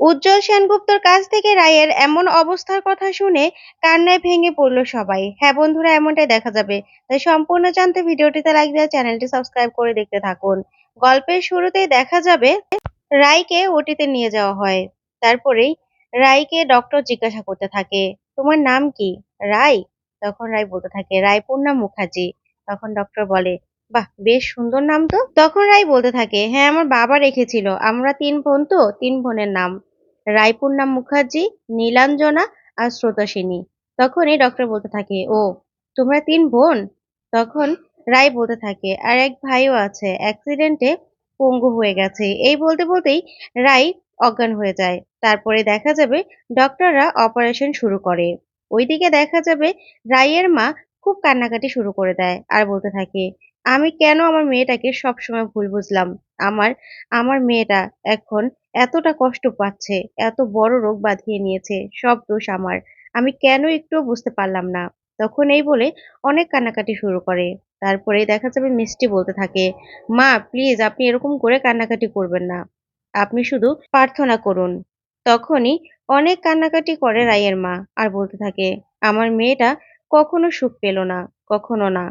উজ্জ্বল সেনগুপ্তর কাছ থেকে রায়ের এমন অবস্থার কথা শুনে কান্নায় ভেঙে পড়ল সবাই। হ্যাঁ বন্ধুরা, এমনটাই দেখা যাবে। তাই সম্পূর্ণ জানতে ভিডিওটিতে লাইক দিয়ে চ্যানেলটি সাবস্ক্রাইব করে দেখতে থাকুন। গল্পের শুরুতেই দেখা যাবে, রায়কে ওটিতে নিয়ে যাওয়া হয়। তারপরেই রায়কে ডক্টর জিজ্ঞাসা করতে থাকে, তোমার নাম কি? রায়? তখন রায় বলতে থাকে, রায়পূর্ণা মুখার্জি। তখন ডক্টর বলে, বাহ, বেশ সুন্দর নাম তো। তখন রায় বলতে থাকে হ্যাঁ আমার বাবা রেখেছিল। আমরা তিন বোন তো, তিন বোনের নাম। রায়পূর্ণা মুখার্জি, নীলাঞ্জনা আর স্রোতসিনী। তখনই ডক্টর বলতে থাকে, ও, তোমরা তিন বোন? তখন রায় বলতে থাকে, আর এক ভাইও আছে অ্যাক্সিডেন্টে পঙ্গু হয়ে গেছে। এই বলতে বলতেই রায় অজ্ঞান হয়ে যায়। তারপরে দেখা যাবে ডক্টররা অপারেশন শুরু করে। ওইদিকে দেখা যাবে রায়ের মা খুব কান্নাকাটি শুরু করে দেয় আর বলতে থাকে, আমি কেন আমার মেয়েটাকে সবসময় ভুল বুঝলাম? আমার আমার মেয়েটা এখন এতটা কষ্ট পাচ্ছে, এত বড় রোগ বাঁধিয়ে নিয়েছে, সব দোষ আমার। আমি কেন একটু বুঝতে পারলাম না। তখন এই বলে অনেক কান্নাকাটি শুরু করে। তারপরে দেখা যাবে মিষ্টি বলতে থাকে, মা, প্লিজ আপনি এরকম করে কান্নাকাটি করবেন না। আপনি শুধু প্রার্থনা করুন। তখনই অনেক কান্নাকাটি করে রায়ের মা আর বলতে থাকে, আমার মেয়েটা কখনো সুখ পেল না, কখনো না।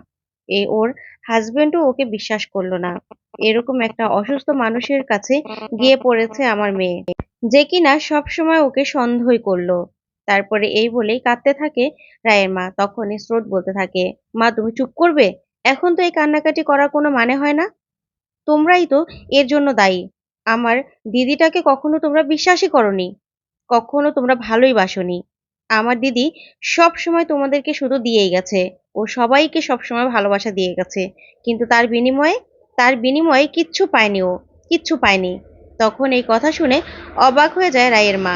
এ ওর হাজবেন্ডও ওকে বিশ্বাস করল না। এরকম একটা অসুস্থ মানুষের কাছে গিয়ে পড়েছে আমার মেয়ে। যে কিনা সব সময় ওকে সন্দেহই করল। তারপরে এই বলেই কাঁদতে থাকে রায়ের মা। তখনই স্রোত বলতে থাকে, মা, তুমি চুপ করবে? এখন তো এই কান্নাকাটি করার কোনো মানে হয় না? তোমরাই তো এর জন্য দায়ী। আমার দিদিটাকে কখনো তোমরা বিশ্বাসই করনি। কখনো তোমরা ভালোই বাসনি। আমার দিদি সব সময় তোমাদেরকে শুধু দিয়েই গেছে। ও সবাইকে সব সময় ভালোবাসা দিয়ে গেছে। কিন্তু তার বিনিময়ে তার বিনিময়ে কিচ্ছু পায়নি ও, কিচ্ছু পায়নি। তখন এই কথা শুনে অবাক হয়ে যায় রায়ের মা।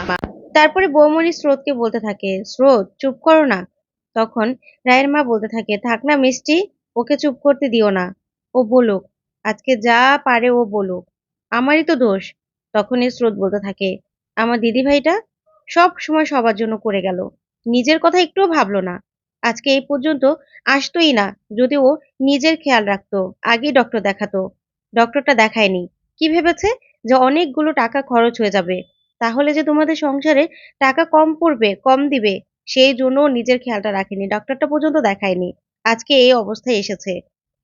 তারপরে বৌমণি স্রোতকে বলতে থাকে, স্রোত, চুপ করো না। তখন রায়ের মা বলতে থাকে, থাক না মিষ্টি, ওকে চুপ করতে দিও না। ও বলুক, আজকে যা পারে ও বলুক। আমারই তো দোষ। তখনই স্রোত বলতে থাকে, আমার দিদি ভাইটা সব সময় সবার জন্য করে গেল। নিজের কথা একটুও ভাবলো না। আজকে এই পর্যন্ত আসতোই না যদি ও নিজের খেয়াল রাখতো, আগেই ডক্টর দেখাতো। ডক্টরটা দেখায়নি। কি ভেবেছে? যে অনেকগুলো টাকা খরচ হয়ে যাবে। তাহলে যে তোমাদের সংসারে টাকা কম পড়বে, কম দিবে, সেই জন্য নিজের খেয়ালটা রাখেনি। ডক্টরটা পর্যন্ত দেখায়নি। আজকে এই অবস্থায় এসেছে।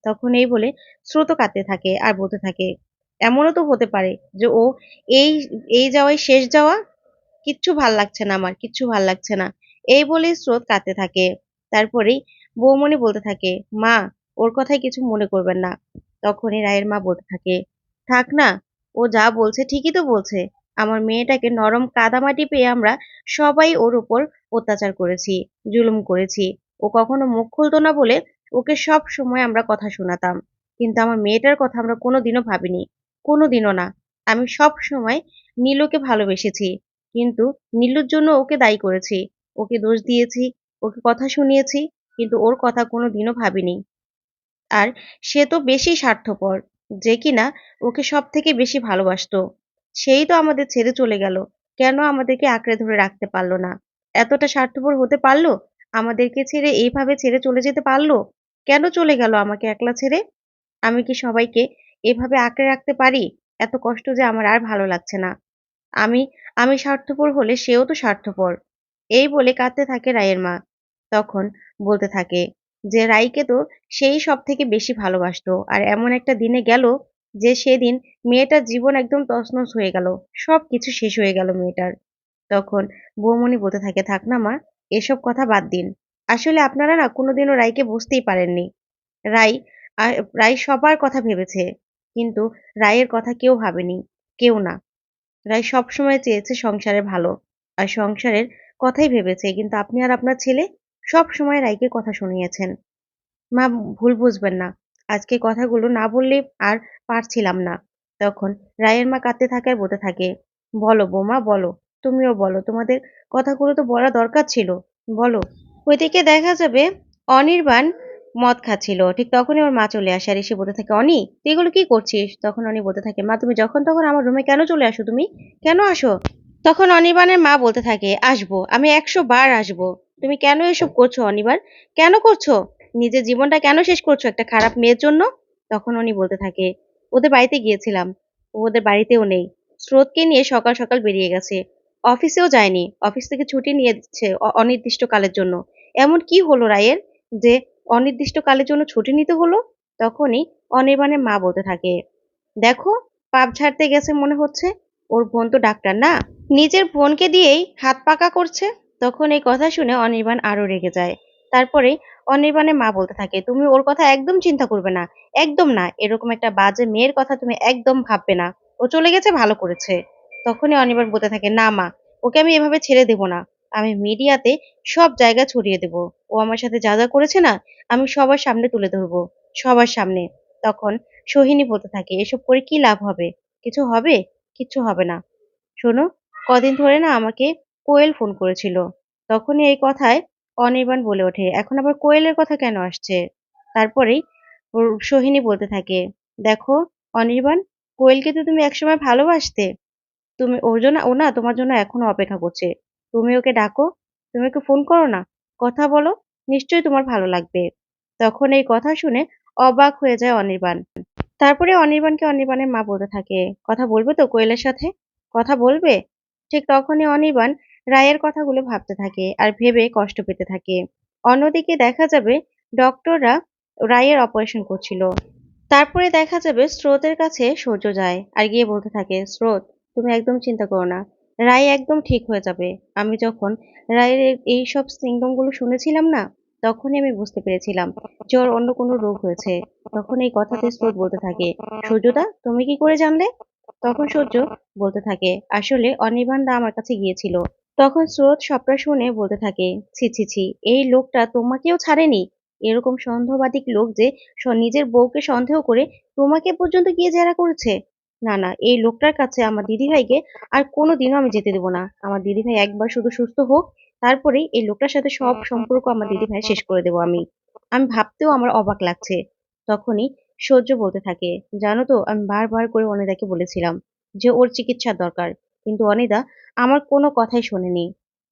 তখন এই বলে স্রোত কাঁদতে থাকে আর বলতে থাকে, এমনও তো হতে পারে যে ও এই এই যাওয়াই শেষ যাওয়া কিচ্ছু ভালো লাগছে না আমার, কিচ্ছু ভালো লাগছে না। এই বলেই স্রোত কাঁদতে থাকে। তারপরেই বৌমণি বলতে থাকে, মা, ওর কথায় কিছু মনে করবেন না। তখনই রায়ের মা বলতে থাকে, থাক না, ও যা বলছে ঠিকই তো বলছে। আমার মেয়েটাকে নরম কাদামাটি পেয়ে আমরা সবাই ওর উপর অত্যাচার করেছি, জুলুম করেছি। ও কখনো মুখ খুলতো না বলে ওকে সব সময় আমরা কথা শোনাতাম। কিন্তু আমার মেয়েটার কথা আমরা কোনোদিনও ভাবিনি, কোনোদিনও না। আমি সব সময় নীলুকে ভালোবেসেছি। কিন্তু নীলুর জন্য ওকে দায়ী করেছি। ওকে দোষ দিয়েছি, ওকে কথা শুনিয়েছি, কিন্তু ওর কথা কোনো দিনও ভাবিনি। আর সে তো বেশি স্বার্থপর, যে কিনা ওকে সব থেকে বেশি ভালোবাসতো। সেই তো আমাদের ছেড়ে চলে গেল। কেন আমাদেরকে আঁকড়ে ধরে রাখতে পারল না? এতটা স্বার্থপর হতে পারল? আমাদেরকে ছেড়ে এইভাবে ছেড়ে চলে যেতে পারল? কেন চলে গেল আমাকে একলা ছেড়ে? আমি কি সবাইকে এভাবে আঁকড়ে রাখতে পারি? এত কষ্ট যে আমার আর ভালো লাগছে না। আমি আমি স্বার্থপর হলে সেও তো স্বার্থপর। এই বলে কাঁদতে থাকে রায়ের মা। তখন বলতে থাকে যে রাইকে তো সেই সব থেকে বেশি ভালোবাসতো। আর এমন একটা দিনে গেল যে, সেদিন মেয়েটার জীবন একদম তছনছ হয়ে গেল। সব কিছু শেষ হয়ে গেল মেয়েটার। তখন বৌমণি বলতে থাকে, থাক না মা, এসব কথা বাদ দিন। আসলে আপনারা না কোনোদিনও রাইকে বুঝতেই পারেননি। রাই রাই সবার কথা ভেবেছে। কিন্তু রায়ের কথা কেউ ভাবেনি। কেউ না। রায় সবসময় চেয়েছে সংসারে ভালো। আর সংসারের কথাই ভেবেছে, কিন্তু আপনি আর আপনার ছেলে সব সময় রায়কে কথা শুনিয়েছেন। মা, ভুল বুঝবেন না। আজকে কথাগুলো না বললে আর পারছিলাম না। তখন রায়ের মা কাঁদতে থাকে আর বলতে থাকে, বলো বৌমা, বলো। তুমিও বলো। তোমাদের কথাগুলো তো বলা দরকার ছিল। বলো। ওইদিকে দেখা যাবে অনির্বাণ মদ খাচ্ছিল। ঠিক তখনই ওর মা চলে আসে আর এসে বলতে থাকে, অনি, তুই এগুলো কি করছিস? তখন অনি বলতে থাকে, মা, তুমি যখন তখন আমার রুমে কেন চলে আসো তুমি? কেন আসো? তখন অনির্বাণের মা বলতে থাকে, আসব, আমি একশো বার আসব। তুমি কেন এসব করছ অনিবার? কেন করছ? নিজের জীবনটা কেন শেষ করছ একটা খারাপ মেয়ের জন্য? তখন উনি বলতে থাকে, ওদের বাড়িতে গিয়েছিলাম, ওদের বাড়িতেও নেই। স্রোতকে নিয়ে সকাল সকাল বেরিয়ে গেছে। অফিসেও যায়নি। অফিস থেকে ছুটি নিয়েছে অ- অনির্দিষ্টকালের জন্য। এমন কি হলো রায়ের? যে অনির্দিষ্টকালের জন্য ছুটি নিতে হলো, তখনই অনির্বাণের মা বলতে থাকে, দেখো, পাপ ঝাড়তে গেছে মনে হচ্ছে, ওর বোন তো ডাক্তার না? নিজের বোনকে দিয়েই হাত পাকা করছে। তখন এই কথা শুনে অনির্বাণ আরও রেগে যায়। তারপরে অনির্বাণের মা বলতে থাকে, তুমি ওর কথা একদম চিন্তা করবে না, একদম না, এরকম একটা বাজে মেয়ের কথা তুমি একদম ভাববে না, ও চলে গেছে, ভালো করেছে। তখনই অনির্বাণ বলতে থাকে, না মা, ওকে আমি এভাবে ছেড়ে দেব না। আমি মিডিয়াতে সব জায়গা ছড়িয়ে দেব। ও আমার সাথে যা যা করেছে না, আমি সবার সামনে তুলে ধরবো, সবার সামনে। তখন সোহিনী বলতে থাকে, এসব করে কি লাভ হবে? কিছু হবে? কিচ্ছু হবে না। শোনো, কদিন ধরে না আমাকে কোয়েল ফোন করেছিল। তখনই এই কথায় অনির্বাণ বলে ওঠে, এখন আবার কোয়েলের কথা কেন আসছে? তারপরেই সোহিনী বলতে থাকে, দেখো অনির্বাণ, কোয়েলকে তো তুমি একসময় ভালোবাসতে। তুমি ওর জন্য, ও না তোমার জন্য এখনও অপেক্ষা করছে। তুমি ওকে ডাকো। তুমি ওকে ফোন করো না। কথা বলো, নিশ্চয়ই তোমার ভালো লাগবে। তখন এই কথা শুনে অবাক হয়ে যায় অনির্বাণ। তারপরে অনির্বাণকে অনির্বাণের মা বলতে থাকে, কথা বলবে তো কোয়েলের সাথে? কথা বলবে? ঠিক তখনই অনির্বাণ রায়ের কথাগুলো ভাবতে থাকে আর ভেবে কষ্ট পেতে থাকে। অন্যদিকে দেখা যাবে ডক্টররা রায়ের অপারেশন করছিল। তারপরে দেখা যাবে স্রোতের কাছে সূর্য যায় আর গিয়ে বলতে থাকে, স্রোত, তুমি একদম চিন্তা করো না। রায় একদম ঠিক হয়ে যাবে। আমি যখন রায়ের এই- সব সিমটমগুলো শুনেছিলাম না, তখনই আমি বুঝতে পেরেছিলাম ওর অন্য কোনো রোগ হয়েছে। তখন এই কথাতে স্রোত বলতে থাকে, সূর্যদা, তুমি কি করে জানলে? তখন সূর্য বলতে থাকে, আসলে অনির্বাণ দা আমার কাছে গিয়েছিল। তখন স্রোত সবটা শুনে বলতে থাকে, ছি ছি ছি, এই লোকটা তোমাকেও ছাড়েনি। এরকম সন্দেহবাদী লোক যে নিজের বউকে সন্দেহ করে তোমাকে পর্যন্ত গিয়ে জেরা করেছে। না না, এই লোকটার কাছে আমার দিদিভাইকে আর কোনোদিনও আমি যেতে দেবো না। আমার দিদিভাই একবার শুধু সুস্থ হোক, তারপরেই এই লোকটার সাথে সব সম্পর্ক আমার দিদিভাই শেষ করে দেবো আমি। আমি ভাবতেও আমার অবাক লাগছে। তখনই সহ্য বলতে থাকে, জানো তো, আমি বারবার করে অনিদাকে বলেছিলাম যে ওর চিকিৎসার দরকার, কিন্তু অনিদা আমার কোনো কথাই শোনেনি।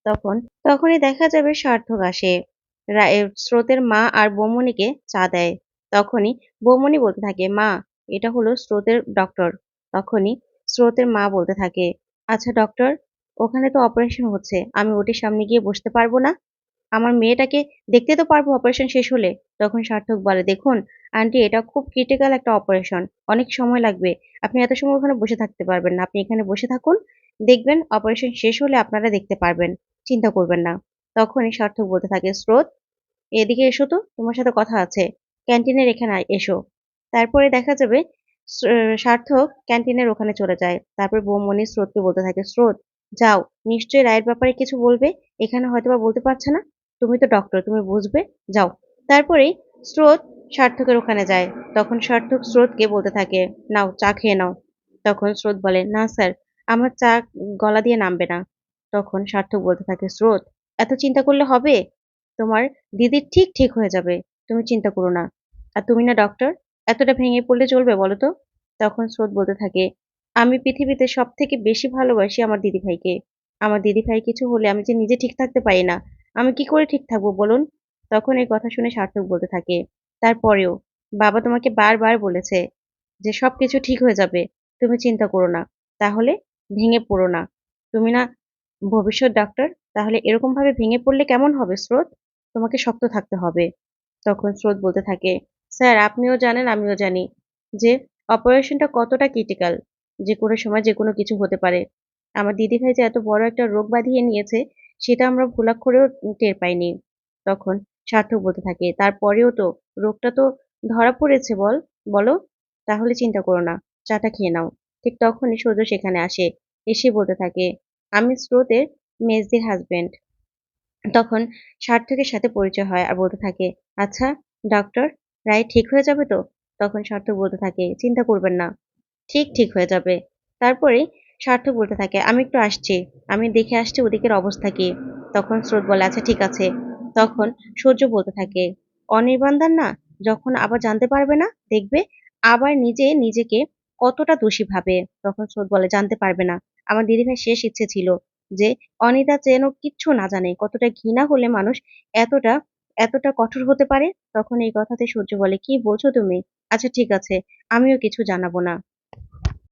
তখন, তখনই দেখা যাবে সার্থক আসে। স্রোতের মা আর বৌমনিকে চা দেয়। তখনই বৌমনি বলতে থাকে, মা, এটা হলো স্রোতের ডক্টর। তখনই স্রোতের মা বলতে থাকে আচ্ছা ডক্টর ওখানে তো অপারেশন হচ্ছে, আমি ওটির সামনে গিয়ে বসতে পারব না? আমার মেয়েটাকে দেখতে তো পারব অপারেশন শেষ হলে। তখন সার্থক বলে, দেখুন আন্টি এটা খুব ক্রিটিক্যাল একটা অপারেশন অনেক সময় লাগবে। আপনি এত সময় ওখানে বসে থাকতে পারবেন না। আপনি এখানে বসে থাকুন, দেখবেন অপারেশন শেষ হলে আপনারা দেখতে পারবেন, চিন্তা করবেন না। তখনই সার্থক বলতে থাকে, স্রোত, এদিকে এসো তো, তোমার সাথে কথা আছে ক্যান্টিনের এখানে এসো। তারপরে দেখা যাবে সার্থক ক্যান্টিনের ওখানে চলে যায়। তারপর বৌমনি স্রোতকে বলতে থাকে, স্রোত, যাও, নিশ্চয়ই রায়ের ব্যাপারে কিছু বলবে? এখানে হয়তো বা বলতে পারছে না। তুমি তো ডক্টর তুমি বুঝবে, যাও। তারপরেই স্রোত সার্থকের ওখানে যায়। তখন সার্থক স্রোতকে বলতে থাকে, নাও, চা খেয়ে নাও। তখন স্রোত বলে, না, স্যার, আমার চা গলা দিয়ে নামবে না। তখন সার্থক বলতে থাকে, স্রোত, এত চিন্তা করলে হবে? তোমার দিদি ঠিক ঠিক হয়ে যাবে। তুমি চিন্তা করো না। আর তুমি না ডক্টর এতটা ভেঙে পড়লে চলবে বলো তো? তখন স্রোত বলতে থাকে, আমি পৃথিবীতে সব থেকে বেশি ভালোবাসি আমার দিদি ভাইকে আমার দিদি ভাই কিছু হলে আমি যে নিজে ঠিক থাকতে পারি না, আমি কি করে ঠিক থাকব বলুন? তখন এই কথা শুনে সার্থক বলতে থাকে, তারপরেও, বাবা তোমাকে বারবার বলেছে যে সব কিছু ঠিক হয়ে যাবে, তুমি চিন্তা করো না, তাহলে ভেঙে পড়ো না। তুমি না ভবিষ্যৎ ডাক্তার, তাহলে এরকম ভাবে ভেঙে পড়লে কেমন হবে স্রোত? তোমাকে শক্ত থাকতে হবে। তখন স্রোত বলতে থাকে স্যার, আপনিও জানেন, আমিও জানি যে অপারেশনটা কতটা ক্রিটিক্যাল যে কোনো সময় যে কোনো কিছু হতে পারে। আমার দিদিভাই যে এত বড় একটা রোগ বাঁধিয়ে নিয়েছে, সেটা আমরা ভুলাক্ষরেও টের পাইনি। তখন সার্থক বলতে থাকে, তারপরেও তো রোগটা তো ধরা পড়েছে বল, বলো, তাহলে চিন্তা করো না, চাটা খেয়ে নাও। ঠিক তখনই সূর্য সেখানে আসে, এসে বলতে থাকে, আমি স্রোতের মেজদির হাজবেন্ড তখন সার্থকের সাথে পরিচয় হয় আর বলতে থাকে আচ্ছা ডক্টর রায় ঠিক হয়ে যাবে তো? তখন সার্থক বলতে থাকে, চিন্তা করবেন না। ঠিক ঠিক হয়ে যাবে। তারপরে সার্থক বলতে থাকে, আমি একটু আসছি। আমি দেখে আসছি ওদিকের অবস্থা কি? তখন স্রোত বলে আচ্ছা ঠিক আছে। তখন সূর্য বলতে থাকে, অনির্বাণদার না, যখন আবার জানতে পারবে না, দেখবে আবার নিজে নিজেকে কতটা দোষী ভাবে। তখন স্রোত বলে, জানতে পারবে না। আমার দিদিভাই শেষ ইচ্ছে ছিল যে অনিতা যেন কিচ্ছু না জানে, কতটা ঘৃণা হলে মানুষ এতটা এতটা কঠোর হতে পারে? তখন এই কথাতে সূর্য বলে, কি বোঝো তুমি? আচ্ছা ঠিক আছে, আমিও কিছু জানাব না।